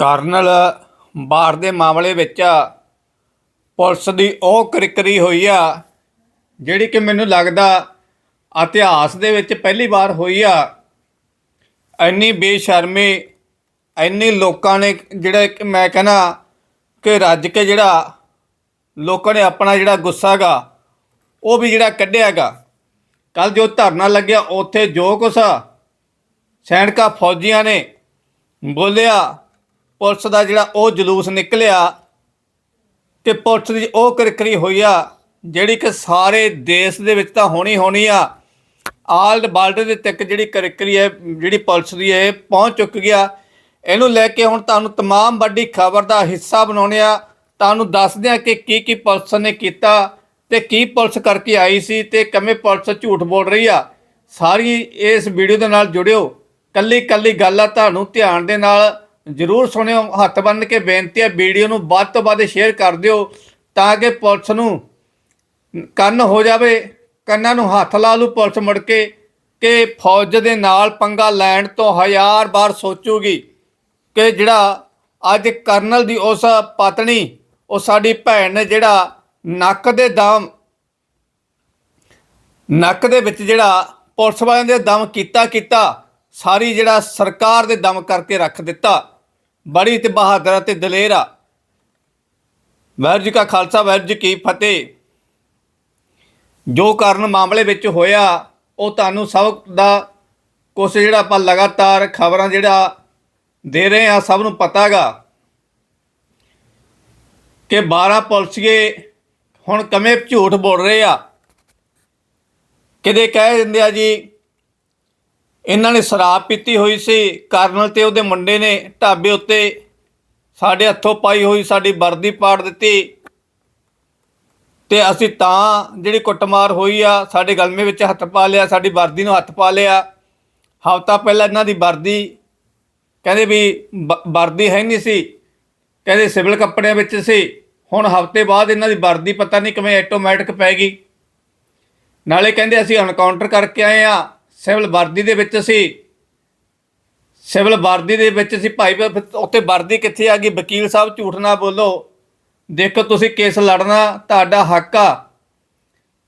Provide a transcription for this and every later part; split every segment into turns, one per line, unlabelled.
Colonel ਬਾਹਰ ਦੇ ਮਾਮਲੇ ਵਿੱਚ ਪੁਲਿਸ ਦੀ ਉਹ ਕਿਰਕਰੀ ਹੋਈ ਆ, ਜਿਹੜੀ ਕਿ ਮੈਨੂੰ ਲੱਗਦਾ ਇਤਿਹਾਸ ਦੇ ਵਿੱਚ ਪਹਿਲੀ ਵਾਰ ਹੋਈ ਆ। ਇੰਨੀ ਬੇਸ਼ਰਮੀ, ਇੰਨੀ ਲੋਕਾਂ ਨੇ ਜਿਹੜਾ ਕਿ ਮੈਂ ਕਹਿੰਦਾ ਕਿ ਰੱਜ ਕੇ ਜਿਹੜਾ ਲੋਕਾਂ ਨੇ ਆਪਣਾ ਜਿਹੜਾ ਗੁੱਸਾ ਗਾ, ਉਹ ਵੀ ਜਿਹੜਾ ਕੱਢਿਆਗਾ ਕੱਲ ਜੋ ਧਰਨਾ ਲੱਗਿਆ, ਉੱਥੇ ਜੋ ਕੁਛ ਸੈਨਿਕਾਂ ਫੌਜੀਆਂ ਨੇ ਬੋਲਿਆ ਪੁਲਿਸ ਦਾ ਜਿਹੜਾ ਉਹ ਜਲੂਸ ਨਿਕਲਿਆ ਕਿ ਪੁਲਿਸ ਦੀ ਉਹ ਕਿਰਕਰੀ ਹੋਈ ਆ ਜਿਹੜੀ ਕਿ ਸਾਰੇ ਦੇਸ਼ ਦੇ ਵਿੱਚ ਤਾਂ ਹੋਣੀ ਹੋਣੀ ਆ ਆਲ ਵਰਲਡ ਦੇ ਤੱਕ ਜਿਹੜੀ ਕਿਰਕਰੀ ਹੈ ਜਿਹੜੀ ਪੁਲਿਸ ਦੀ ਹੈ ਇਹ ਪਹੁੰਚ ਚੁੱਕ ਗਿਆ ਇਹਨੂੰ ਲੈ ਕੇ ਹੁਣ ਤੁਹਾਨੂੰ तमाम ਵੱਡੀ ਖਬਰ ਦਾ ਹਿੱਸਾ ਬਣਾਉਣੇ ਆ ਤੁਹਾਨੂੰ ਦੱਸਦੇ ਆ ਕਿ ਕੀ ਕੀ ਪੁਲਿਸ ਨੇ ਕੀਤਾ ਤੇ ਕੀ ਪੁਲਿਸ ਕਰਕੇ ਆਈ ਸੀ ਤੇ ਕਿਵੇਂ ਪੁਲਿਸ ਝੂਠ ਬੋਲ ਰਹੀ ਆ ਸਾਰੀ ਇਸ ਵੀਡੀਓ ਦੇ ਨਾਲ ਜੁੜਿਓ ਕੱਲੀ ਕੱਲੀ ਗੱਲ ਆ ਤੁਹਾਨੂੰ ਧਿਆਨ ਦੇ ਨਾਲ ਜਰੂਰ ਸੁਣਿਓ, ਹੱਥ ਬੰਨ ਕੇ ਬੇਨਤੀ ਹੈ, ਵੀਡੀਓ ਨੂੰ ਵੱਧ ਤੋਂ ਵੱਧ ਸ਼ੇਅਰ ਕਰ ਦਿਓ ਤਾਂ ਕਿ ਪੁਲਿਸ ਨੂੰ ਕੰਨ ਹੋ ਜਾਵੇ, ਕੰਨਾਂ ਨੂੰ ਹੱਥ ਲਾ ਲੂ ਪੁਲਿਸ ਮੁੜ ਕੇ ਕਿ ਫੌਜ ਦੇ ਨਾਲ ਪੰਗਾ ਲੈਣ ਤੋਂ ਹਜ਼ਾਰ ਵਾਰ ਸੋਚੂਗੀ ਕਿ ਜਿਹੜਾ ਅੱਜ ਕਰਨਲ ਦੀ ਉਸ ਪਤਨੀ, ਉਹ ਸਾਡੀ ਭੈਣ ਨੇ ਜਿਹੜਾ ਨੱਕ ਦੇ ਦਮ, ਨੱਕ ਦੇ ਵਿੱਚ ਜਿਹੜਾ ਪੁਲਿਸ ਵਾਲਿਆਂ ਦੇ ਦਮ ਕੀਤਾ ਕੀਤਾ ਸਾਰੀ ਜਿਹੜਾ ਸਰਕਾਰ ਦੇ ਦਮ ਕਰਕੇ ਰੱਖ ਦਿੱਤਾ। ਬੜੀ ਤੇ ਬਹਾਦਰ ਅਤੇ ਦਲੇਰ ਆ। ਵਾਹਿਗੁਰੂ ਜੀ ਕਾ ਖਾਲਸਾ ਵਾਹਿਗੁਰੂ ਜੀ ਕੀ ਫਤਿਹ। ਜੋ ਕਾਰਨ ਮਾਮਲੇ ਵਿੱਚ ਹੋਇਆ, ਉਹ ਤੁਹਾਨੂੰ ਸਭ ਦਾ ਕੁਛ ਜਿਹੜਾ ਆਪਾਂ ਲਗਾਤਾਰ ਖਬਰਾਂ ਜਿਹੜਾ ਦੇ ਰਹੇ ਆ ਸਭ ਨੂੰ ਪਤਾਗਾ ਕਿ 12 ਪੁਲਸੀਏ ਹੁਣ ਕਮੇ ਝੂਠ ਬੋਲ ਰਹੇ ਆ। ਕਿਤੇ ਕਹਿ ਦਿੰਦੇ ਆ ਜੀ ਇਹਨਾਂ ਨੇ ਸ਼ਰਾਬ ਪੀਤੀ ਹੋਈ ਸੀ। ਕਰਨਲ ਤੇ ਉਹਦੇ ਮੁੰਡੇ ਨੇ ਢਾਬੇ ਉੱਤੇ ਸਾਡੇ ਹੱਥੋਂ ਪਾਈ ਹੋਈ ਸਾਡੀ ਵਰਦੀ ਪਾੜ ਦਿੱਤੀ। ਤੇ ਅਸੀਂ ਤਾਂ ਜਿਹੜੀ ਕੁੱਟਮਾਰ ਹੋਈ ਆ, ਸਾਡੇ ਗਲਮੇ ਵਿੱਚ ਹੱਥ ਪਾ ਲਿਆ, ਸਾਡੀ ਵਰਦੀ ਨੂੰ ਹੱਥ ਪਾ ਲਿਆ। ਹਫ਼ਤਾ ਪਹਿਲਾਂ ਇਹਨਾਂ ਦੀ ਵਰਦੀ, ਕਹਿੰਦੇ ਵੀ ਬ- ਵਰਦੀ ਹੈ ਨਹੀਂ ਸੀ। ਕਹਿੰਦੇ ਸਿਵਲ ਕੱਪੜਿਆਂ ਵਿੱਚ ਸੀ। ਹੁਣ ਹਫ਼ਤੇ ਬਾਅਦ ਇਹਨਾਂ ਦੀ ਵਰਦੀ ਪਤਾ ਨਹੀਂ ਕਿਵੇਂ ਆਟੋਮੈਟਿਕ ਪੈ ਗਈ। ਨਾਲੇ ਕਹਿੰਦੇ ਅਸੀਂ ਐਨਕਾਊਂਟਰ ਕਰਕੇ ਆਏ ਆ। ਸਿਵਲ ਵਰਦੀ ਦੇ ਵਿੱਚ ਸੀ। ਸਿਵਲ ਵਰਦੀ ਦੇ ਵਿੱਚ ਸੀ ਭਾਈ, ਫਿਰ ਉੱਥੇ ਵਰਦੀ ਕਿੱਥੇ ਆ ਗਈ? ਵਕੀਲ ਸਾਹਿਬ, ਝੂਠ ਨਾ ਬੋਲੋ। ਦੇਖੋ ਤੁਸੀਂ ਕੇਸ ਲੜਨਾ ਤੁਹਾਡਾ ਹੱਕ ਆ।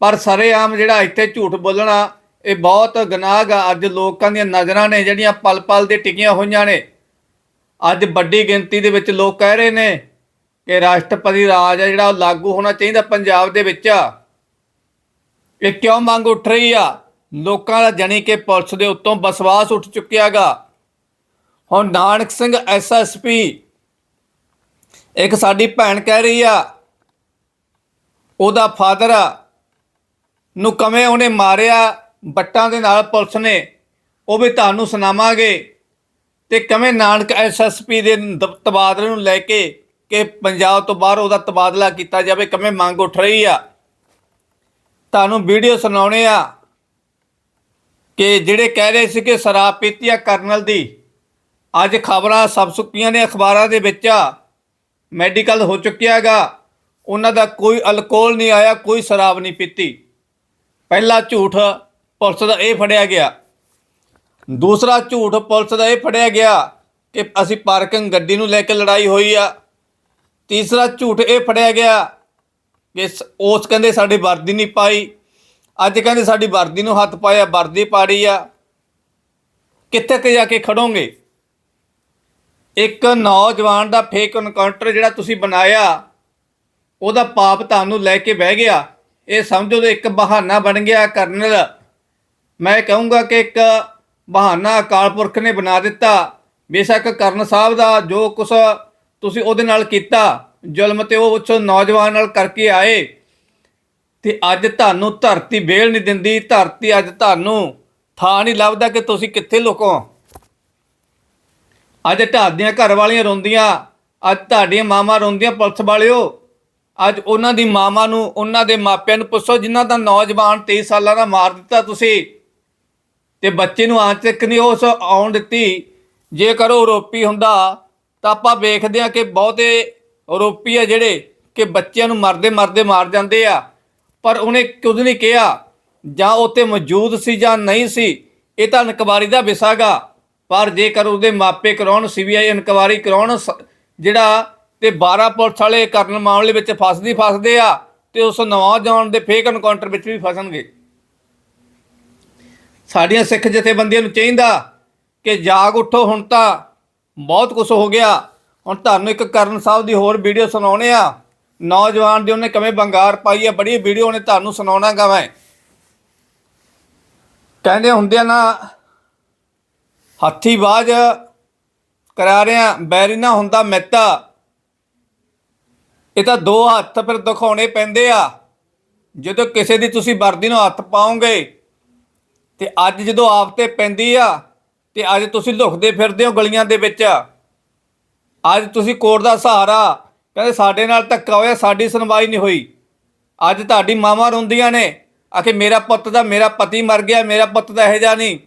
ਪਰ ਸਰੇਆਮ ਜਿਹੜਾ ਇੱਥੇ ਝੂਠ ਬੋਲਣਾ, ਇਹ ਬਹੁਤ ਗੁਨਾਹ ਆ। ਅੱਜ ਲੋਕਾਂ ਦੀਆਂ ਨਜ਼ਰਾਂ ਨੇ ਜਿਹੜੀਆਂ ਪਲ ਪਲ ਦੇ ਟਿਕੀਆਂ ਹੋਈਆਂ ਨੇ। ਅੱਜ ਵੱਡੀ ਗਿਣਤੀ ਦੇ ਵਿੱਚ ਲੋਕ ਕਹਿ ਰਹੇ ਨੇ ਕਿ ਰਾਸ਼ਟਰਪਤੀ ਰਾਜ ਆ ਜਿਹੜਾ ਉਹ ਲਾਗੂ ਹੋਣਾ ਚਾਹੀਦਾ ਪੰਜਾਬ ਦੇ ਵਿੱਚ ਇਹ ਕਿਉਂ ਮੰਗ ਉੱਠ ਰਹੀ ਆ? ਲੋਕਾਂ ਦਾ ਜਾਣੀ ਕਿ ਪੁਲਿਸ ਦੇ ਉੱਤੋਂ ਵਿਸ਼ਵਾਸ ਉੱਠ ਚੁੱਕਿਆਗਾ। ਹੁਣ ਨਾਨਕ ਸਿੰਘ ਐਸਐਸਪੀ ਇੱਕ ਸਾਡੀ ਭੈਣ ਕਹਿ ਰਹੀ ਆ, ਉਹਦਾ ਫਾਦਰ ਨੂੰ ਕਵੇਂ ਉਹਨੇ ਮਾਰਿਆ, ਬੱਟਾਂ ਦੇ ਨਾਲ ਪੁਲਿਸ ਨੇ, ਉਹ ਵੀ ਤੁਹਾਨੂੰ ਸੁਣਾਵਾਂਗੇ। ਤੇ ਕਿਵੇਂ ਨਾਨਕ ਐਸਐਸਪੀ ਦੇ, ਤਬਾਦਲੇ ਨੂੰ ਲੈ ਕੇ, ਕਿ ਪੰਜਾਬ ਤੋਂ ਬਾਹਰ ਉਹਦਾ ਤਬਾਦਲਾ ਕੀਤਾ ਜਾਵੇ, ਕਿਵੇਂ ਮੰਗ ਉੱਠ ਰਹੀ ਆ। ਤੁਹਾਨੂੰ ਵੀਡੀਓ ਸੁਣਾਉਣੇ ਆ। ਕਿ ਜਿਹੜੇ ਕਹਿ ਰਹੇ ਸੀ ਕਿ ਸ਼ਰਾਬ ਪੀਤੀ ਆ ਕਰਨਲ ਦੀ, ਅੱਜ ਖਬਰਾਂ ਸਭ ਸੁੱਕੀਆਂ ਨੇ, ਅਖਬਾਰਾਂ ਦੇ ਵਿੱਚ ਆ, ਮੈਡੀਕਲ ਹੋ ਚੁੱਕਿਆਗਾ ਉਹਨਾਂ ਦਾ ਕੋਈ ਅਲਕੋਹਲ ਨਹੀਂ ਆਇਆ, ਕੋਈ ਸ਼ਰਾਬ ਨਹੀਂ ਪੀਤੀ। ਪਹਿਲਾ ਝੂਠ ਪੁਲਿਸ ਦਾ ਇਹ ਫੜਿਆ ਗਿਆ। ਦੂਸਰਾ ਝੂਠ ਪੁਲਿਸ ਦਾ ਇਹ ਫੜਿਆ ਗਿਆ ਕਿ ਅਸੀਂ ਪਾਰਕਿੰਗ ਗੱਡੀ ਨੂੰ ਲੈ ਕੇ ਲੜਾਈ ਹੋਈ ਆ। ਤੀਸਰਾ ਝੂਠ ਇਹ ਫੜਿਆ ਗਿਆ ਕਿ ਸ- ਉਸ ਕਹਿੰਦੇ ਸਾਡੀ ਵਰਦੀ ਨਹੀਂ ਪਾਈ। ਅੱਜ ਕਹਿੰਦੇ ਸਾਡੀ ਵਰਦੀ ਨੂੰ ਹੱਥ ਪਾਇਆ, ਵਰਦੀ ਪਾੜੀ ਆ। ਕਿੱਥੇ ਕਿ ਜਾ ਕੇ ਖੜੋਗੇ? ਇੱਕ ਨੌਜਵਾਨ ਦਾ ਫੇਕ ਐਨਕਾਊਂਟਰ ਜਿਹੜਾ ਤੁਸੀਂ ਬਣਾਇਆ, ਉਹਦਾ ਪਾਪ ਤੁਹਾਨੂੰ ਲੈ ਕੇ ਬਹਿ ਗਿਆ। ਇਹ ਸਮਝੋ ਤੇ ਇੱਕ ਬਹਾਨਾ ਬਣ ਗਿਆ, ਕਰਨਲ। ਮੈਂ ਕਹੂੰਗਾ ਕਿ ਇੱਕ ਬਹਾਨਾ ਅਕਾਲ ਪੁਰਖ ਨੇ ਬਣਾ ਦਿੱਤਾ। ਬੇਸ਼ੱਕ ਕਰਨ ਸਾਹਿਬ ਦਾ ਜੋ ਕੁਛ ਤੁਸੀਂ ਉਹਦੇ ਨਾਲ ਕੀਤਾ, ਜ਼ੁਲਮ ਤੇ ਉਹ ਉਸ ਨੌਜਵਾਨ ਨਾਲ ਕਰਕੇ ਆਏ। ਤੇ ਅੱਜ ਤੁਹਾਨੂੰ ਧਰਤੀ ਵੇਲ ਨਹੀਂ ਦਿੰਦੀ, ਧਰਤੀ ਅੱਜ ਤੁਹਾਨੂੰ ਥਾਂ ਨਹੀਂ ਲੱਭਦਾ ਕਿ ਤੁਸੀਂ ਕਿੱਥੇ ਲੁਕੋ। ਅੱਜ ਤੁਹਾਡੀਆਂ ਘਰ ਵਾਲੀਆਂ ਰੋਂਦੀਆਂ, ਅੱਜ ਤੁਹਾਡੀਆਂ ਮਾਵਾਂ ਰੋਂਦੀਆਂ, ਪੁਲਿਸ ਵਾਲਿਓ। ਅੱਜ ਉਹਨਾਂ ਦੀ ਮਾਵਾਂ ਨੂੰ, ਉਹਨਾਂ ਦੇ ਮਾਪਿਆਂ ਨੂੰ ਪੁੱਛੋ, ਜਿਨ੍ਹਾਂ ਦਾ ਨੌਜਵਾਨ 23 ਸਾਲਾਂ ਦਾ ਮਾਰ ਦਿੱਤਾ ਤੁਸੀਂ। ਤੇ ਬੱਚੇ ਨੂੰ ਆਂਚ ਤੱਕ ਨਹੀਂ ਉਸ ਆਉਣ ਦਿੱਤੀ। ਜੇਕਰ ਉਹ ਆਰੋਪੀ ਹੁੰਦਾ, ਤਾਂ ਆਪਾਂ ਵੇਖਦੇ ਆ ਕਿ ਬਹੁਤੇ ਆਰੋਪੀ ਆ ਜਿਹੜੇ ਕਿ ਬੱਚਿਆਂ ਨੂੰ ਮਰਦੇ ਮਰਦੇ ਮਾਰ ਜਾਂਦੇ ਆ। ਪਰ ਉਹਨੇ ਕੁਝ ਨਹੀਂ ਕਿਹਾ, ਜਾਂ ਉੱਥੇ ਮੌਜੂਦ ਸੀ ਜਾਂ ਨਹੀਂ ਸੀ, ਇਹ ਤਾਂ ਨਕਬਾਰੀ ਦਾ ਵਿਸਾਗਾ ਪਰ ਜੇਕਰ ਉਹਦੇ ਮਾਪੇ ਕਰਾਉਣ ਸੀਬੀਆਈ ਇਨਕੁਆਰੀ ਕਰਾਉਣ, ਸ- ਜਿਹੜਾ ਤੇ 12 ਪੁਲਿਸ ਵਾਲੇ ਕਰਨ ਮਾਮਲੇ ਵਿੱਚ ਫਸਦੀ ਫਸਦੇ ਆ, ਤੇ ਉਸ ਨੌਜਵਾਨ ਦੇ ਫੇਕ ਐਨਕਾਊਂਟਰ ਵਿੱਚ ਵੀ ਫਸਣਗੇ। ਸਾਡੀਆਂ ਸਿੱਖ ਜਥੇਬੰਦੀਆਂ ਨੂੰ ਚਾਹੀਦਾ ਕਿ ਜਾਗ ਉੱਠੋ, ਹੁਣ ਤਾਂ ਬਹੁਤ ਕੁਝ ਹੋ ਗਿਆ। ਹੁਣ ਤੁਹਾਨੂੰ ਇੱਕ ਕਰਨ ਸਾਹਿਬ ਦੀ ਹੋਰ ਵੀਡੀਓ ਸੁਣਾਉਣੇ ਆ। ਨੌਜਵਾਨ ਦੀ ਉਹਨੇ ਕਿਵੇਂ ਬੰਗਾਰ ਪਾਈ ਆ ਬੜੀ ਵੀਡੀਓ ਨੇ ਤੁਹਾਨੂੰ ਸੁਣਾਉਣਾ ਗਾ ਮੈਂ। ਕਹਿੰਦੇ ਹੁੰਦੇ ਆ ਨਾ, ਹੱਥੀ ਬਾਜ ਕਰਾ ਰਿਆਂ ਬੈਰੀ ਨਾ ਹੁੰਦਾ ਮਹਿਤਾ। ਇਹ ਤਾਂ ਦੋ ਹੱਥ ਫਿਰ ਦਿਖਾਉਣੇ ਪੈਂਦੇ ਆ। ਜਦੋਂ ਕਿਸੇ ਦੀ ਤੁਸੀਂ ਵਰਦੀ ਨੂੰ ਹੱਥ ਪਾਓਗੇ, ਤੇ ਅੱਜ ਜਦੋਂ ਆਪ ਤੇ ਪੈਂਦੀ ਆ, ਤੇ ਅੱਜ ਤੁਸੀਂ ਲੁਕਦੇ ਫਿਰਦੇ ਹੋ ਗਲੀਆਂ ਦੇ ਵਿੱਚ। ਅੱਜ ਤੁਸੀਂ ਕੋਰਟ ਦਾ ਸਹਾਰਾ ਕਹਿੰਦੇ ਸਾਡੇ ਨਾਲ ਧੱਕਾ ਹੋਇਆ, ਸਾਡੀ ਸੁਣਵਾਈ ਨਹੀਂ ਹੋਈ। ਅੱਜ ਤੁਹਾਡੀ ਮਾਵਾਂ ਰੋਂਦੀਆਂ ਨੇ। ਆਖੇ, ਮੇਰਾ ਪੁੱਤ ਦਾ ਮੇਰਾ ਪਤੀ ਮਰ ਗਿਆ, ਮੇਰਾ ਪੁੱਤ ਦਾ ਇਹ ਜਾ ਨਹੀਂ।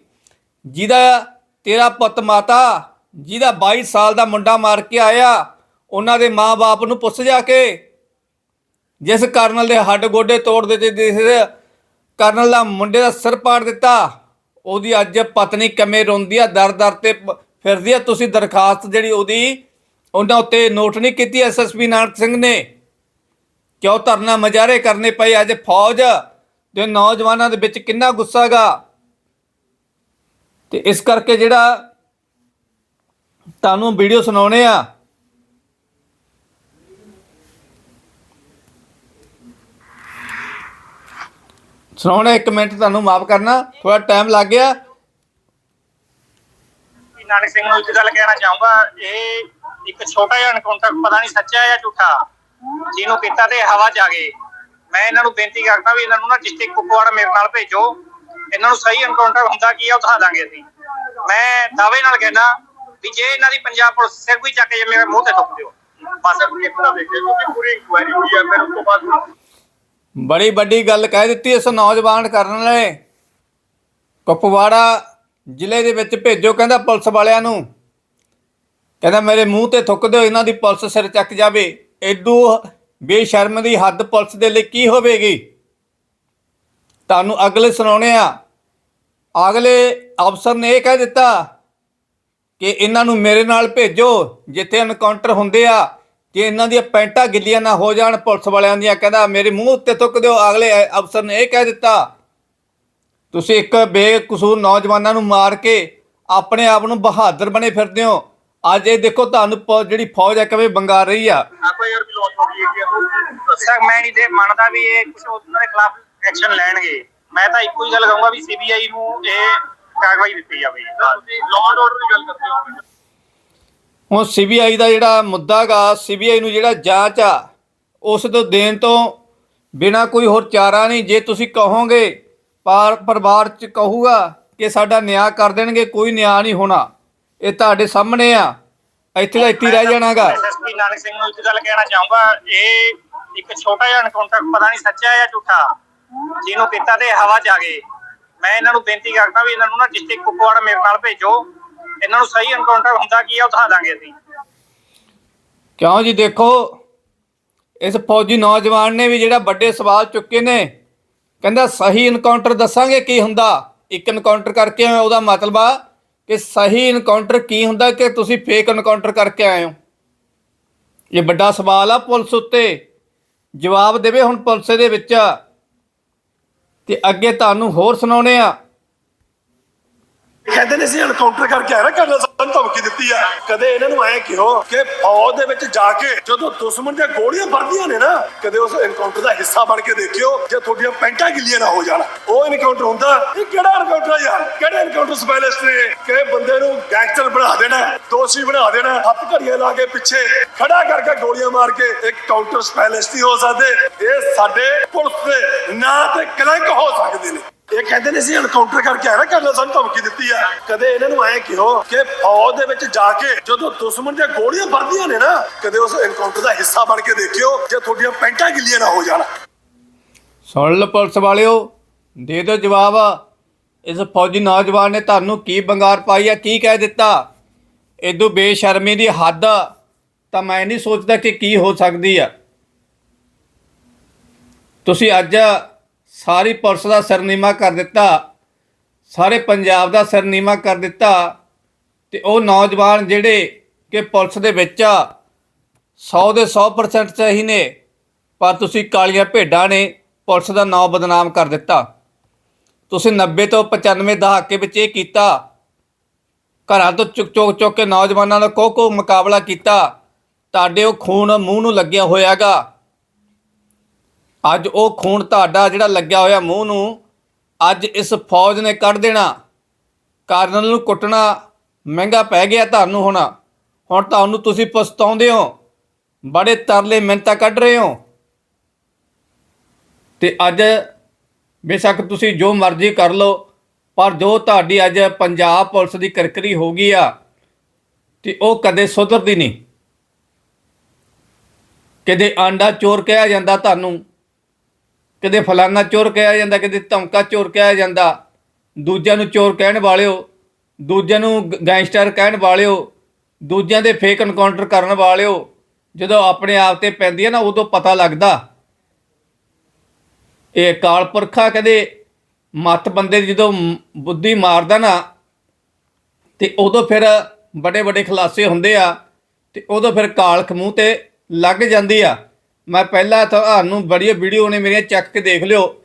ਜਿਹਦਾ ਤੇਰਾ ਪੁੱਤ ਮਾਤਾ, ਜਿਹਦਾ 22 ਸਾਲ ਦਾ ਮੁੰਡਾ ਮਾਰ ਕੇ ਆਇਆ, ਉਹਨਾਂ ਦੇ ਮਾਪੇ ਨੂੰ ਪੁੱਛ ਜਾ ਕੇ। ਜਿਸ ਕਰਨਲ ਦੇ ਹੱਡ ਗੋਡੇ ਤੋੜ ਦਿੱਤੇ, ਜਿਸ ਕਰਨਲ ਦਾ ਮੁੰਡੇ ਦਾ ਸਿਰ ਪਾੜ ਦਿੱਤਾ, ਉਹਦੀ ਅੱਜ ਪਤਨੀ ਕਿਵੇਂ ਰੋਂਦੀ ਆ ਦਰ ਦਰ ਤੇ ਫਿਰਦੀ ਆ। ਤੁਸੀਂ ਦਰਖਾਸਤ ਜਿਹੜੀ ਉਹਦੀ ਉਹਨਾਂ ਉੱਤੇ ਨੋਟ ਨਹੀਂ ਕੀਤੀ ਐਸਐਸਪੀ ਨਾਨਕ ਸਿੰਘ ਨੇ। ਕਿਉਂ ਧਰਨਾ ਮਜਾਰੇ ਕਰਨੇ ਪਏ ਅੱਜ ਫੌਜ ਦੇ ਨੌਜਵਾਨਾਂ ਦੇ ਵਿੱਚ ਕਿੰਨਾ ਗੁੱਸਾ ਗਾ ਤੇ ਇਸ ਕਰਕੇ ਜਿਹੜਾ ਤੁਹਾਨੂੰ ਵੀਡੀਓ ਸੁਣਾਉਣੇ ਆ, ਸੁਣਾਉਣਾ ਇੱਕ ਮਿੰਟ, ਤੁਹਾਨੂੰ ਮਾਫ ਕਰਨਾ ਥੋੜਾ ਟਾਈਮ ਲੱਗ ਗਿਆ।
ਨਾਨਕ ਸਿੰਘ ਨੂੰ ਇੱਕ ਗੱਲ ਕਹਿਣਾ ਚਾਹੂੰਗਾ, ਇਹ ਇੱਕ ਛੋਟਾ ਜਿਹਾ ਐਨਕਾਊਂਟਰ ਪਤਾ ਨਹੀਂ ਸੱਚਾ ਜਾਂ ਝੂਠਾ। ਜਿਹਨੂੰ ਕੀਤਾ ਤੇ ਹਵਾ ਚ ਆ ਗਏ। ਮੈਂ ਇਹਨਾਂ ਨੂੰ ਬੇਨਤੀ ਕਰਦਾ ਵੀ ਇਹਨਾਂ ਨੂੰ ਨਾ ਡਿਸਟ੍ਰਿਕਟ ਕੁਪਵਾੜਾ ਮੇਰੇ ਨਾਲ ਭੇਜੋ। ਇਹਨਾਂ ਨੂੰ ਸਹੀ ਐਨਕਾਊਂਟਰ ਹੁੰਦਾ ਕੀ ਆ ਉਹ ਦਿਖਾ ਦਾਂਗੇ ਅਸੀਂ। ਮੈਂ ਦਾਅਵੇ ਨਾਲ ਕਹਿਣਾ ਵੀ ਜੇ ਇਹਨਾਂ ਦੀ ਪੰਜਾਬ ਪੁਲਿਸ ਸਿਰ ਕੋਈ ਚੱਕ ਜੇ ਮੇਰੇ ਮੂੰਹ ਤੇ ਥੁੱਕ ਦਿਓ। ਬਸ ਇਹ ਪੂਰਾ ਦੇਖੇ ਕਿਉਂਕਿ ਪੂਰੀ ਇਨਕੁਆਇਰੀ ਹੋਈ ਹੈ ਫਿਰ ਉਸ ਤੋਂ ਬਾਅਦ
ਬੜੀ ਵੱਡੀ ਗੱਲ ਕਹਿ ਦਿੱਤੀ ਇਸ ਨੌਜਵਾਨ ਕਰਨ ਨੇ ਕੁਪਵਾੜਾ ਜ਼ਿਲ੍ਹੇ ਦੇ ਵਿੱਚ ਭੇਜੋ, ਕਹਿੰਦਾ ਪੁਲਿਸ ਵਾਲਿਆਂ ਨੂੰ। ਕਹਿੰਦਾ, ਮੇਰੇ ਮੂੰਹ ਤੇ ਥੁੱਕ ਦਿਓ, ਇਹਨਾਂ ਦੀ ਪੁਲਿਸ ਸਿਰ ਚੱਕ ਜਾਵੇ। ਐਡੂ ਬੇਸ਼ਰਮ ਦੀ ਹੱਦ ਪੁਲਿਸ ਦੇ ਲਈ ਕੀ ਹੋਵੇਗੀ? ਤੁਹਾਨੂੰ ਅਗਲੇ ਸੁਣਾਉਣੇ ਆ। ਅਗਲੇ ਅਫਸਰ ਨੇ ਇਹ ਕਹਿ ਦਿੱਤਾ ਕਿ ਇਹਨਾਂ ਨੂੰ ਮੇਰੇ ਨਾਲ ਭੇਜੋ, ਜਿੱਥੇ ਐਨਕਾਊਂਟਰ ਹੁੰਦੇ ਆ ਕਿ ਇਹਨਾਂ ਦੀਆਂ ਪੈਂਟਾਂ ਗਿੱਲੀਆਂ ਨਾ ਹੋ ਜਾਣ ਪੁਲਿਸ ਵਾਲਿਆਂ ਦੀਆਂ। ਕਹਿੰਦਾ, ਮੇਰੇ ਮੂੰਹ ਉੱਤੇ ਥੁੱਕ ਦਿਓ। ਅਗਲੇ ਅਫਸਰ ਨੇ ਇਹ ਕਹਿ ਦਿੱਤਾ, ਤੁਸੀਂ ਇੱਕ ਬੇਕਸੂਰ ਨੌਜਵਾਨਾਂ ਨੂੰ ਮਾਰ ਕੇ ਆਪਣੇ ਆਪ ਨੂੰ ਬਹਾਦਰ ਬਣੇ ਫਿਰਦੇ ਹੋ। ਅੱਜ ਇਹ ਦੇਖੋ ਤੁਹਾਨੂੰ ਪ- ਜਿਹੜੀ ਫੌਜ ਹੈ ਕਿਵੇਂ ਬੰਗਾਰ ਰਹੀ ਆ।
ਕੋਈ ਯਾਰ ਵੀ ਲਾਂਚ ਹੋ ਗਈ ਹੈ ਸਰ ਮੈਂ ਨਹੀਂ ਦੇ ਮੰਨਦਾ ਵੀ ਇਹ ਕੁਝ ਉਹਨਾਂ ਦੇ ਖਿਲਾਫ ਐਕਸ਼ਨ ਲੈਣਗੇ। ਮੈਂ ਤਾਂ ਇੱਕੋ ਹੀ ਗੱਲ ਕਹੂੰਗਾ ਵੀ ਸੀਬੀਆਈ ਨੂੰ ਇਹ ਕਾਰਵਾਈ ਦਿੱਤੀ ਜਾਵੇ। ਤੁਸੀਂ ਲਾਅ ਐਂਡ ਆਰਡਰ ਦੀ ਗੱਲ ਕਰਦੇ ਹੋ।
ਹੁਣ ਸੀਬੀਆਈ ਦਾ ਜਿਹੜਾ ਮੁੱਦਾ ਗਾ ਸੀਬੀਆਈ ਨੂੰ ਜਿਹੜਾ ਜਾਂਚ ਆ ਉਸ ਤੋਂ ਦੇਣ ਤੋਂ ਬਿਨਾ ਕੋਈ ਹੋਰ ਚਾਰਾ ਨਹੀਂ। ਜੇ ਤੁਸੀਂ ਕਹੋਗੇ ਪਰ ਪਰਿਵਾਰ ਚ ਕਹੂਗਾ ਕਿ ਸਾਡਾ ਨਿਆਂ ਕਰ ਦੇਣਗੇ ਕੋਈ ਨਿਆਂ ਨਹੀਂ ਹੋਣਾ। ਇਹ ਤੁਹਾਡੇ ਸਾਹਮਣੇ ਆ। ਇੱਥੇ ਦਾ ਇੱਥੇ ਰਹਿ ਜਾਣਾਗਾ।
ਐਸਐਸਪੀ ਨਾਨਕ ਸਿੰਘ ਨੂੰ ਇੱਕ ਗੱਲ ਕਹਿਣਾ ਚਾਹੂੰਗਾ ਇਹ ਇੱਕ ਛੋਟਾ ਜਿਹਾ ਐਨਕਾਊਂਟਰ ਪਤਾ ਨਹੀਂ ਸੱਚਾ ਹੈ ਜਾਂ ਝੂਠਾ ਜਿਹਨੂੰ ਕੀਤਾ ਤੇ ਹਵਾ ਚ ਆ ਗਏ। ਮੈਂ ਇਹਨਾਂ ਨੂੰ ਬੇਨਤੀ ਕਰਦਾ ਵੀ ਇਹਨਾਂ ਨੂੰ ਨਾ ਡਿਸਟ੍ਰਿਕਟ ਕੁਪਵਾੜਾ ਮੇਰੇ ਨਾਲ ਭੇਜੋ। ਇਹਨਾਂ ਨੂੰ ਸਹੀ ਐਨਕਾਊਂਟਰ ਹੁੰਦਾ ਕੀ ਆ ਦਿਖਾ ਦਾਂਗੇ ਅਸੀਂ।
ਕਿਉਂ ਜੀ ਦੇਖੋ ਇਸ ਫੌਜੀ ਨੌਜਵਾਨ ਨੇ ਵੀ ਜਿਹੜਾ ਵੱਡੇ ਸਵਾਲ ਚੁੱਕੇ ਨੇ ਕਹਿੰਦਾ ਸਹੀ ਇਨਕਾਊਂਟਰ ਦੱਸਾਂਗੇ ਕੀ ਹੁੰਦਾ? ਇੱਕ ਇਨਕਾਊਂਟਰ ਕਰਕੇ ਉਹਦਾ ਮਤਲਬ ਆ ਕਿ ਸਹੀ ਇਨਕਾਊਂਟਰ ਕੀ ਹੁੰਦਾ ਕਿ ਤੁਸੀਂ ਫੇਕ ਇਨਕਾਊਂਟਰ ਕਰਕੇ ਆਏ ਹੋ? ਇਹ ਵੱਡਾ ਸਵਾਲ ਆ ਪੁਲਿਸ ਉੱਤੇ। ਜਵਾਬ ਦੇਵੇ ਹੁਣ ਪੁਲਿਸ ਦੇ ਵਿੱਚ। ਤੇ ਅੱਗੇ ਤੁਹਾਨੂੰ ਹੋਰ ਸੁਣਾਉਣੇ ਆ।
ਕਹਿੰਦੇ ਨੇ ਸੀ ਐਨਕਾਊਂਟਰ ਕਰਕੇ ਆਇਆ ਨਾ ਕਰਨਲ ਸਾਨੂੰ ਧਮਕੀ ਦਿੱਤੀ ਆ। ਕਦੇ ਇਹਨਾਂ ਨੂੰ ਐ ਕਿਹੋ ਕਿ ਫੌਜ ਦੇ ਵਿੱਚ ਜਾ ਕੇ ਜਦੋਂ ਦੁਸ਼ਮਣ ਦੀਆਂ ਗੋਲੀਆਂ ਵੱਜਦੀਆਂ ਨੇ ਨਾ, ਕਦੇ ਉਸ ਐਨਕਾਊਂਟਰ ਦਾ ਹਿੱਸਾ ਬਣ ਕੇ ਦੇਖਿਓ, ਜੇ ਤੁਹਾਡੀਆਂ ਪੈਂਟਾਂ ਗਿੱਲੀਆਂ ਨਾ ਹੋ ਜਾਣ। ਉਹ ਐਨਕਾਊਂਟਰ ਹੁੰਦਾ। ਇਹ ਕਿਹੜਾ ਐਨਕਾਊਂਟਰ ਯਾਰ? ਕਿਹੜੇ ਐਨਕਾਊਂਟਰ ਸਪੈਸ਼ਲਿਸਟ ਨੇ? ਕਿ ਬੰਦੇ ਨੂੰ ਗੈਂਗਸਟਰ ਬਣਾ ਦੇਣਾ, ਦੋਸ਼ੀ ਬਣਾ ਦੇਣਾ, ਹੱਥ ਘੜੀਆਂ ਲਾ ਕੇ ਪਿੱਛੇ ਖੜਾ ਕਰਕੇ ਗੋਲੀਆਂ ਮਾਰ ਕੇ ਇੱਕ ਕਾਊਂਟਰ ਸਪੈਸ਼ਲਿਸਟ ਹੀ ਹੋ ਸਕਦੇ। ਇਹ ਸਾਡੇ ਪੁਲਿਸ ਦੇ ਨਾਂ ਤੇ ਕਲੰਕ ਹੋ ਸਕਦੇ ਨੇ। ਇਹ ਕਹਿੰਦੇ ਨੇ ਸੀ ਐਨਕਾਊਂਟਰ ਕਰਕੇ ਆਇਆ ਨਾ ਸਾਨੂੰ ਧਮਕੀ ਦਿੱਤੀ ਆ। ਕਦੇ ਇਹਨਾਂ ਨੂੰ ਐ ਕਿਹੋ ਕਿ ਫੌਜ ਦੇ ਵਿੱਚ ਜਾ ਕੇ ਜਦੋਂ ਦੁਸ਼ਮਣ ਦੀਆਂ ਗੋਲੀਆਂ ਵੱਜਦੀਆਂ ਨੇ ਨਾ, ਕਦੇ ਉਸ ਐਨਕਾਊਂਟਰ ਦਾ ਹਿੱਸਾ ਬਣ ਕੇ ਦੇਖਿਓ, ਜੇ ਤੁਹਾਡੀਆਂ ਪੈਂਟਾਂ ਗਿੱਲੀਆਂ ਨਾ ਹੋ ਜਾਣ।
ਸੁਣ ਲਓ ਪੁਲਿਸ ਵਾਲਿਓ, ਦੇ ਦਿਓ ਜਵਾਬ। ਇਸ ਫੌਜੀ ਨੌਜਵਾਨ ਨੇ ਤੁਹਾਨੂੰ ਕੀ ਬੰਗਾਰ ਪਾਈ ਆ, ਕੀ ਕਹਿ ਦਿੱਤਾ? ਇਦੋਂ ਬੇਸ਼ਰਮੀ ਦੀ ਹੱਦ ਤਾਂ ਮੈਂ ਨਹੀਂ ਸੋਚਦਾ ਕਿ ਕੀ ਹੋ ਸਕਦੀ ਆ। ਤੁਸੀਂ ਅੱਜ ਸਾਰੀ ਪੁਲਿਸ ਦਾ ਸਰਨੀਮਾ ਕਰ ਦਿੱਤਾ, ਸਾਰੇ ਪੰਜਾਬ ਦਾ ਸਰਨੀਮਾ ਕਰ ਦਿੱਤਾ ਤੇ ਉਹ ਨੌਜਵਾਨ ਜਿਹੜੇ ਕਿ ਪੁਲਿਸ ਦੇ ਵਿੱਚ ਆ 100 ਦੇ 100% ਸਹੀ ਨੇ, ਪਰ ਤੁਸੀਂ ਕਾਲੀਆਂ ਭੇਡਾਂ ਨੇ ਪੁਲਿਸ ਦਾ ਨਾਮ ਬਦਨਾਮ ਕਰ ਦਿੱਤਾ। ਤੁਸੀਂ 90 ਤੋਂ 95 ਦਹਾਕੇ ਵਿੱਚ ਇਹ ਕੀਤਾ, ਘਰਾਂ ਤੋਂ ਚੁੱਕ ਚੁੱਕ ਚੁੱਕ ਕੇ ਨੌਜਵਾਨਾਂ ਨਾਲ ਕੋ ਮੁਕਾਬਲਾ ਕੀਤਾ, ਤੁਹਾਡੇ ਉਹ ਖੂਨ ਮੂੰਹ ਨੂੰ ਲੱਗਿਆ ਹੋਇਆਗਾ। ਅੱਜ ਉਹ ਖੂਨ ਤੁਹਾਡਾ ਜਿਹੜਾ ਲੱਗਿਆ ਹੋਇਆ ਮੂੰਹ ਨੂੰ, ਅੱਜ ਇਸ ਫੌਜ ਨੇ ਕੱਢ ਦੇਣਾ। ਕਾਰਨਲ ਨੂੰ ਕੁੱਟਣਾ ਮਹਿੰਗਾ ਪੈ ਗਿਆ ਤੁਹਾਨੂੰ ਹੁਣ। ਹੁਣ ਤੁਹਾਨੂੰ ਤੁਸੀਂ ਪਛਤਾਉਂਦੇ ਹੋ। ਬੜੇ ਤਰਲੇ ਮਿੰਤਾ ਕੱਢ ਰਹੇ ਹੋ। ਤੇ ਅੱਜ ਬੇਸ਼ੱਕ ਤੁਸੀਂ ਜੋ ਮਰਜ਼ੀ ਕਰ ਲਓ, ਪਰ ਜੋ ਤੁਹਾਡੀ ਅੱਜ ਪੰਜਾਬ ਪੁਲਿਸ ਦੀ ਕਰਕਰੀ ਹੋ ਗਈ ਆ, ਤੇ ਉਹ ਕਦੇ ਸੁਧਰਦੀ ਨਹੀਂ। ਕਿਤੇ ਆਂਡਾ ਚੋਰ ਕਿਹਾ ਜਾਂਦਾ ਤੁਹਾਨੂੰ ਕਦੇ ਫਲਾਨਾ ਚੋਰ ਕਿਹਾ ਜਾਂਦਾ, ਕਦੇ ਧਮਕਾ ਚੋਰ ਕਿਹਾ ਜਾਂਦਾ। ਦੂਜਿਆਂ ਨੂੰ ਚੋਰ ਕਹਿਣ ਵਾਲਿਓ, ਦੂਜਿਆਂ ਨੂੰ ਗ- ਗੈਂਗਸਟਰ ਕਹਿਣ ਵਾਲਿਓ, ਦੂਜਿਆਂ ਦੇ ਫੇਕ ਐਨਕਾਊਂਟਰ ਕਰਨ ਵਾਲਿਓ, ਜਦੋਂ ਆਪਣੇ ਆਪ ਤੇ ਪੈਂਦੀ ਹੈ ਨਾ, ਉਦੋਂ ਪਤਾ ਲੱਗਦਾ। ਇਹ ਕਾਲ ਪੁਰਖਾ ਕਦੇ ਮੱਤ ਬੰਦੇ ਦੀ ਜਦੋਂ ਬੁੱਧੀ ਮਾਰਦਾ ਨਾ, ਤੇ ਉਦੋਂ ਫਿਰ ਵੱਡੇ ਵੱਡੇ ਖਲਾਸੇ ਹੁੰਦੇ ਆ, ਤੇ ਉਦੋਂ ਫਿਰ ਕਾਲਖ ਮੂੰਹ ਤੇ ਲੱਗ ਜਾਂਦੀ ਆ। ਮੈਂ ਪਹਿਲਾਂ ਤੁਹਾਨੂੰ ਬੜੀ ਵੀਡੀਓ ਨੇ ਮੇਰੀਆਂ ਚੱਕ ਕੇ ਦੇਖ ਲਿਓ।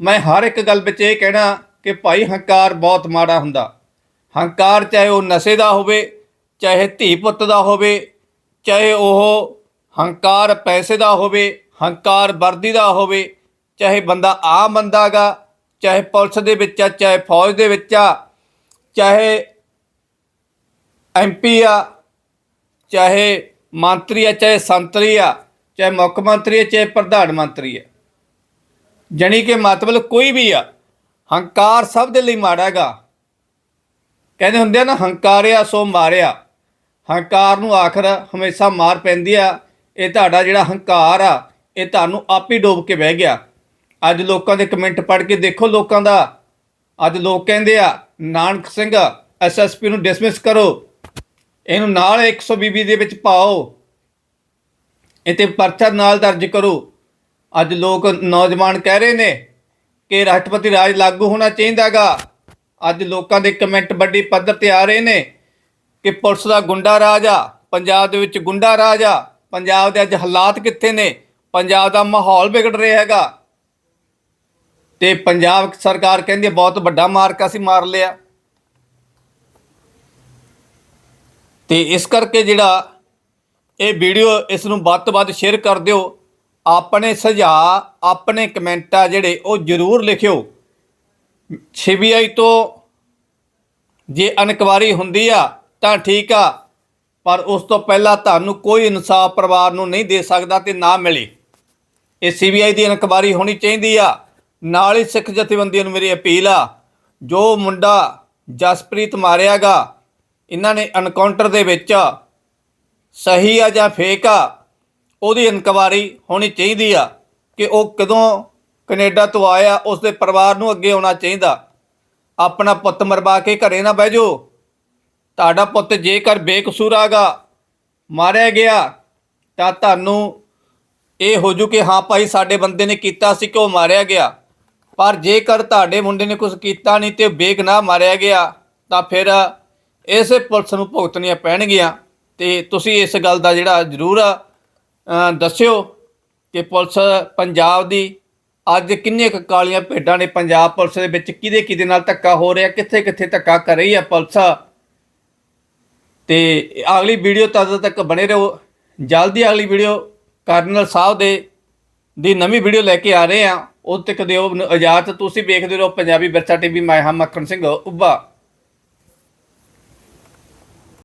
ਮੈਂ ਹਰ ਇੱਕ ਗੱਲ ਵਿੱਚ ਇਹ ਕਹਿਣਾ ਕਿ ਭਾਈ ਹੰਕਾਰ ਬਹੁਤ ਮਾੜਾ ਹੁੰਦਾ। ਹੰਕਾਰ ਚਾਹੇ ਉਹ ਨਸ਼ੇ ਦਾ ਹੋਵੇ, ਚਾਹੇ ਧੀ ਪੁੱਤ ਦਾ ਹੋਵੇ, ਚਾਹੇ ਉਹ ਹੰਕਾਰ ਪੈਸੇ ਦਾ ਹੋਵੇ, ਹੰਕਾਰ ਵਰਦੀ ਦਾ ਹੋਵੇ, ਚਾਹੇ ਬੰਦਾ ਆਮ ਬੰਦਾਗਾ ਚਾਹੇ ਪੁਲਿਸ ਦੇ ਵਿੱਚ ਆ, ਚਾਹੇ ਫੌਜ ਦੇ ਵਿੱਚ ਆ, ਚਾਹੇ ਐਮਪੀ ਆ, ਚਾਹੇ ਮੰਤਰੀ ਆ, ਚਾਹੇ ਸੰਤਰੀ ਆ ਚਾਹੇ ਮੁੱਖ ਮੰਤਰੀ ਹੈ, ਚਾਹੇ ਪ੍ਰਧਾਨ ਮੰਤਰੀ ਹੈ। ਜਣੀ ਕਿ ਮਤਲਬ ਕੋਈ ਵੀ ਆ, ਹੰਕਾਰ ਸਭ ਦੇ ਲਈ ਮਾੜਾ ਹੈਗਾ। ਕਹਿੰਦੇ ਹੁੰਦੇ ਆ ਨਾ, ਹੰਕਾਰਿਆ ਸੋ ਮਾਰਿਆ। ਹੰਕਾਰ ਨੂੰ ਆਖਰ ਹਮੇਸ਼ਾ ਮਾਰ ਪੈਂਦੀ ਆ। ਇਹ ਤੁਹਾਡਾ ਜਿਹੜਾ ਹੰਕਾਰ ਆ, ਇਹ ਤੁਹਾਨੂੰ ਆਪ ਹੀ ਡੋਬ ਕੇ ਬਹਿ ਗਿਆ। ਅੱਜ ਲੋਕਾਂ ਦੇ ਕਮੈਂਟ ਪੜ੍ਹ ਕੇ ਦੇਖੋ ਲੋਕਾਂ ਦਾ। ਅੱਜ ਲੋਕ ਕਹਿੰਦੇ ਆ, ਨਾਨਕ ਸਿੰਘ ਐਸਐਸਪੀ ਨੂੰ ਡਿਸਮਿਸ ਕਰੋ। ਇਹਨੂੰ ਨਾਲ 120 ਦੇ ਵਿੱਚ ਪਾਓ। ਇਹ ਤੇ ਪਰਚਾ ਨਾਲ ਦਰਜ ਕਰੋ। ਅੱਜ ਲੋਕ ਨੌਜਵਾਨ ਕਹਿ ਰਹੇ ਨੇ ਕਿ ਰਾਸ਼ਟਰਪਤੀ ਰਾਜ ਲਾਗੂ ਹੋਣਾ ਚਾਹੀਦਾਗਾ। ਅੱਜ ਲੋਕਾਂ ਦੇ ਕਮੈਂਟ ਵੱਡੀ ਪੱਧਰ ਤੇ ਆ ਰਹੇ ਨੇ ਕਿ ਪੁਲਿਸ ਦਾ ਗੁੰਡਾ ਰਾਜ ਆ, ਪੰਜਾਬ ਦੇ ਵਿੱਚ ਗੁੰਡਾ ਰਾਜ ਆ। ਪੰਜਾਬ ਦੇ ਅੱਜ ਹਾਲਾਤ ਕਿੱਥੇ ਨੇ? ਪੰਜਾਬ ਦਾ ਮਾਹੌਲ ਵਿਗੜ ਰਿਹਾ ਹੈਗਾ। ਤੇ ਪੰਜਾਬ ਸਰਕਾਰ ਕਹਿੰਦੀ ਹੈ ਬਹੁਤ ਵੱਡਾ ਮਾਰਕ ਅਸੀਂ ਮਾਰ ਲਿਆ। ਤੇ ਇਸ ਕਰਕੇ ਜਿਹੜਾ ਇਹ ਵੀਡੀਓ ਇਸ ਨੂੰ ਵੱਧ ਤੋਂ ਵੱਧ ਸ਼ੇਅਰ ਕਰ ਦਿਓ। ਆਪਣੇ ਸੁਝਾਅ, ਆਪਣੇ ਕਮੈਂਟ ਆ ਜਿਹੜੇ ਉਹ ਜ਼ਰੂਰ ਲਿਖਿਓ। ਸੀਬੀਆਈ ਤੋਂ ਜੇ ਇਨਕੁਆਰੀ ਹੁੰਦੀ ਆ, ਤਾਂ ਠੀਕ ਆ, ਪਰ ਉਸ ਤੋਂ ਪਹਿਲਾਂ ਤੁਹਾਨੂੰ ਕੋਈ ਇਨਸਾਫ ਪਰਿਵਾਰ ਨੂੰ ਨਹੀਂ ਦੇ ਸਕਦਾ ਤੇ ਨਾ ਮਿਲੇ। ਇਹ ਸੀਬੀਆਈ ਦੀ ਇਨਕੁਆਰੀ ਹੋਣੀ ਚਾਹੀਦੀ ਆ। ਨਾਲ ਹੀ ਸਿੱਖ ਜਥੇਬੰਦੀਆਂ ਨੂੰ ਮੇਰੀ ਅਪੀਲ ਆ, ਜੋ ਮੁੰਡਾ ਜਸਪ੍ਰੀਤ ਮਾਰਿਆਗਾ, ਇਹਨਾਂ ਨੇ ਐਨਕਾਊਂਟਰ ਦੇ ਵਿੱਚ ਸਹੀ ਆ ਜਾਂ ਫੇਕ ਆ, ਉਹਦੀ ਇਨਕੁਆਰੀ ਹੋਣੀ ਚਾਹੀਦੀ ਆ ਕਿ ਉਹ ਕਦੋਂ ਕੈਨੇਡਾ ਤੋਂ ਆਇਆ ਉਸ ਦੇ ਪਰਿਵਾਰ ਨੂੰ ਅੱਗੇ ਆਉਣਾ ਚਾਹੀਦਾ। ਆਪਣਾ ਪੁੱਤ ਮਰਵਾ ਕੇ ਘਰੇ ਨਾ ਬਹਿ ਜਾਓ। ਤੁਹਾਡਾ ਪੁੱਤ ਜੇਕਰ ਬੇਕਸੂਰ ਆਗਾ, ਮਾਰਿਆ ਗਿਆ, ਤਾਂ ਤੁਹਾਨੂੰ ਇਹ ਹੋ ਜੂ ਕਿ ਹਾਂ ਭਾਈ ਸਾਡੇ ਬੰਦੇ ਨੇ ਕੀਤਾ ਸੀ ਕਿ ਉਹ ਮਾਰਿਆ ਗਿਆ। ਪਰ ਜੇਕਰ ਤੁਹਾਡੇ ਮੁੰਡੇ ਨੇ ਕੁਝ ਕੀਤਾ ਨਹੀਂ ਤੇ ਬੇਗਨਾਹ ਮਾਰਿਆ ਗਿਆ, ਤਾਂ ਫਿਰ ਇਸੇ ਪੁਲਿਸ ਨੂੰ ਭੁਗਤਣੀਆਂ ਪੈਣਗੀਆਂ। ਤੇ ਤੁਸੀਂ ਇਸ ਗੱਲ ਦਾ ਜਿਹੜਾ ਜ਼ਰੂਰ ਅ, ਦੱਸਿਓ ਕਿ ਪੁਲਿਸ ਪੰਜਾਬ ਦੀ ਅੱਜ ਕਿੰਨੀਆਂ ਕੁ ਕਾਲੀਆਂ ਭੇਡਾਂ ਨੇ ਪੰਜਾਬ ਪੁਲਿਸ ਦੇ ਵਿੱਚ ਕਿਹਦੇ ਕਿਹਦੇ ਨਾਲ ਧੱਕਾ ਹੋ ਰਿਹਾ ਕਿੱਥੇ ਕਿੱਥੇ ਧੱਕਾ ਕਰ ਰਹੀ ਹੈ ਪੁਲਿਸ। ਤੇ ਅਗਲੀ ਵੀਡੀਓ ਤਦ ਤੱਕ ਬਣੇ ਰਹੋ। ਜਲਦੀ ਅਗਲੀ ਵੀਡੀਓ ਕਰਨਲ ਸਾਹਿਬ ਦੇ ਦੀ ਨਵੀਂ ਵੀਡੀਓ ਲੈ ਕੇ ਆ ਰਹੇ ਆ। ਉਹ ਤੱਕ ਦਿਓ ਇਜਾਜ਼ਤ। ਤੁਸੀਂ ਵੇਖਦੇ ਰਹੋ ਪੰਜਾਬੀ ਵਿਰਸਾ ਟੀਵੀ ਮੈਂ ਹਾਂ ਮੱਖਣ ਸਿੰਘ ਉੱਭਾ।